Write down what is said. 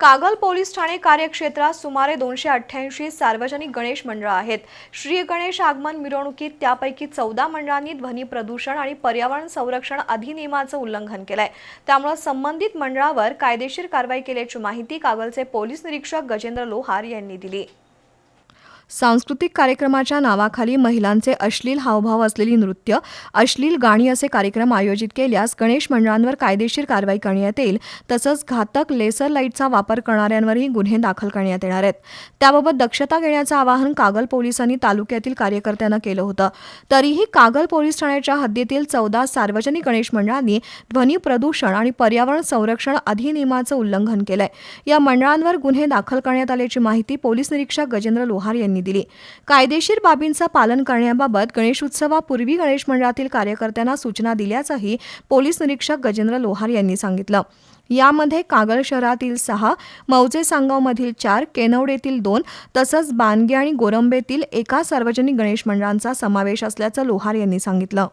Kagal police Thane कार्यक्षेत्रात सुमारे दोनशे अठ्ठ्याऐंशी सार्वजनिक गणेश मंडळं आहेत. श्री गणेश आगमन मिरवणुकीत त्यापैकी चौदा मंडळांनी ध्वनी प्रदूषण आणि पर्यावरण संरक्षण अधिनियमाचं उल्लंघन केलंय. त्यामुळे संबंधित मंडळावर कायदेशीर कारवाई केल्याची माहिती कागलचे पोलीस निरीक्षक गजेंद्र लोहार यांनी दिली. सांस्कृतिक कार्यक्रमाच्या नावाखाली महिलांचे अश्लील हावभाव असलेली नृत्य अश्लील गाणी असे कार्यक्रम आयोजित केल्यास गणेश मंडळांवर कायदेशीर कारवाई करण्यात येईल तसंच घातक लेसर लाईटचा वापर करणाऱ्यांवरही गुन्हे दाखल करण्यात येणार आहेत. त्याबाबत दक्षता घेण्याचं आवाहन कागल पोलिसांनी तालुक्यातील कार्यकर्त्यांना केलं होतं. तरीही कागल पोलीस ठाण्याच्या हद्दीतील चौदा सार्वजनिक गणेश मंडळांनी ध्वनी प्रदूषण आणि पर्यावरण संरक्षण अधिनियमाचं उल्लंघन केलंय. या मंडळांवर गुन्हे दाखल करण्यात आल्याची माहिती पोलीस निरीक्षक गजेंद्र लोहार यांनी दिली. कायदेशीर बाबींचं पालन करण्याबाबत गणेशोत्सवापूर्वी गणेश मंडळातील कार्यकर्त्यांना सूचना दिल्याचंही पोलीस निरीक्षक गजेंद्र लोहार यांनी सांगितलं. यामध्ये कागल शहरातील सहा मौजे सांगावमधील चार केनवडेतील दोन तसंच बानगे आणि गोरंबेतील एका सार्वजनिक गणेश मंडळांचा समावेश असल्याचं लोहार यांनी सांगितलं.